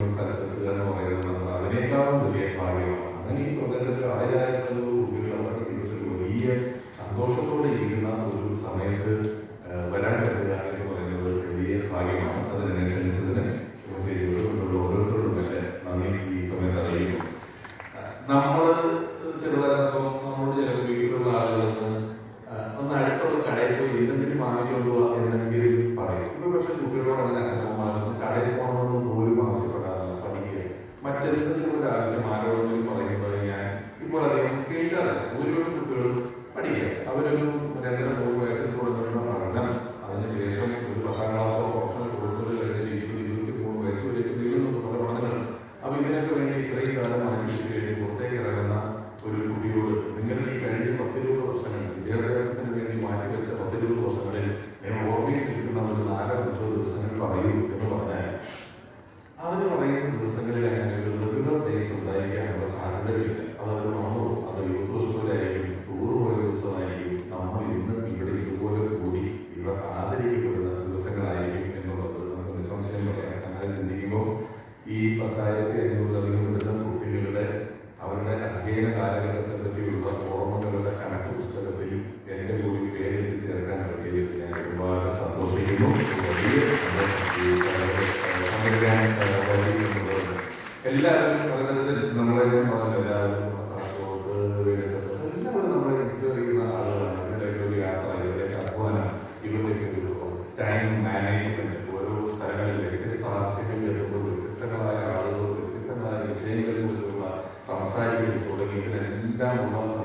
സ്ഥലത്തെത്തുക എന്ന് പറയുന്നത് അതിനേക്കാളും വലിയ ഭാഗ്യമാണ് അങ്ങനെ ഈ പ്രദേശത്ത് ആയിരമായിട്ടുള്ള കുട്ടികളൊക്കെ ജീവിതത്തിൽ വലിയ സന്തോഷത്തോടെ ഇരിക്കുന്ന ഒരു സമയത്ത് വരാൻ പറ്റുക എന്ന് പറയുന്നത് വലിയ ഭാഗ്യമാണ് അതിനെ ചെയ്തവരോടുള്ള ഓരോരുത്തരോടും എന്റെ നന്ദി ഈ നമ്മൾ ചെറുതായപ്പോൾ നമ്മളോട് ചില വീട്ടിലുള്ള ആളുകളിൽ നിന്ന് ആ, ഒന്ന് അടുത്തുള്ള കടയിൽ പോയി എന്തെങ്കിലും വാങ്ങിച്ചുകൊണ്ട് പോവാ എന്നെങ്കിലും പറയും. ഇപ്പൊ പക്ഷെ കുട്ടികളോട് അങ്ങനെ ഒരു ആവശ്യം ആരോടെങ്കിലും പറയുമ്പോൾ ഞാൻ ഇപ്പോൾ അധികം കേൾക്കാറില്ല. ഭൂരിപക്ഷം കുട്ടികളും പഠിക്കുക അവരൊരു അധ്യയന കാലഘട്ടത്തെ പറ്റിയുള്ള ഓർമ്മകളുടെ കണക്ക് പുസ്തകത്തിൽ എന്റെ കൂടി പേര് ചേർക്കാൻ പറ്റിയത് ഞാൻ ഒരുപാട് സന്തോഷിക്കുന്നു. വലിയ സന്തോഷം. എല്ലാവരും 一我都。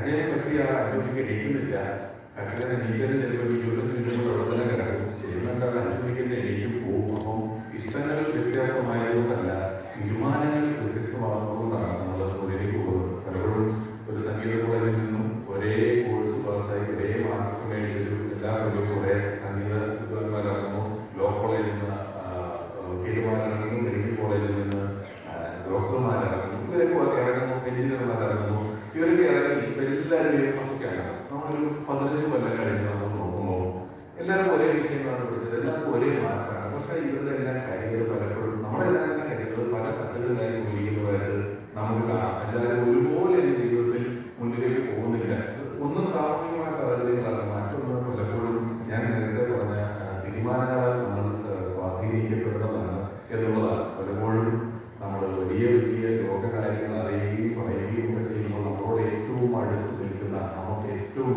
അതിനെപ്പറ്റി ആ അനുഭവിക്കണില്ല കർഷകനെ നീക്കൽ ചിലപ്പോൾ ഇരുപത്തി നിന്നും വെള്ളത്തിനെ കിടക്കും. ചെയ്യുന്നുണ്ട് അനുഭവിക്കുന്ന എനിക്കും പോകും. അപ്പം ഇഷ്ടങ്ങൾ വ്യത്യാസമായതുകൊണ്ടല്ല തീരുമാനങ്ങൾ വ്യത്യസ്തമാകുന്നതുകൊണ്ടാണ് നമ്മൾ മുന്നിലേക്ക് പോകുന്നത്. പലപ്പോഴും ഒരു സംഗീത കോളേജിൽ നിന്നും ഒരേ കോഴ്സ് പാസ്സായി ഒരേ മാർക്ക് മേടിച്ചൊരു എല്ലാവരും ഒരേ സംഗീത പതിനഞ്ച് കൊല്ലം കഴിഞ്ഞ് നമ്മൾ നോക്കുമ്പോൾ എല്ലാവരും ഒരേ വിഷയം കണ്ടുപിടിച്ചത് എല്ലാവർക്കും ഒരേ മാർക്കാണ് പക്ഷേ ഇവരുടെല്ലാം കരിയർ പലപ്പോഴും നമ്മളെല്ലാവരുടെ കരിയർ പല തട്ടുകളിലായി ഉപയോഗിക്കുന്നതായിട്ട് നമുക്ക് കാണാം എല്ലാവരും ഒരുപോലെ ജീവിതത്തിൽ മുന്നിലേക്ക് പോകുന്നില്ല ഒന്നും സാമൂഹികമായ സാഹചര്യങ്ങളാണ് മറ്റൊന്ന് പലപ്പോഴും ഞാൻ നേരത്തെ പറഞ്ഞ തീരുമാനങ്ങളാൽ നമ്മൾ സ്വാധീനിക്കപ്പെടുന്നതാണ് എന്നുള്ളതാണ്. പലപ്പോഴും നമ്മൾ വലിയ വലിയ ലോകകാര്യങ്ങൾ അറിയുകയും പറയുകയും ഒക്കെ ചെയ്യുമ്പോൾ നമ്മളോട് ഏറ്റവും അടുത്ത് നിൽക്കുന്ന നമുക്ക് ഏറ്റവും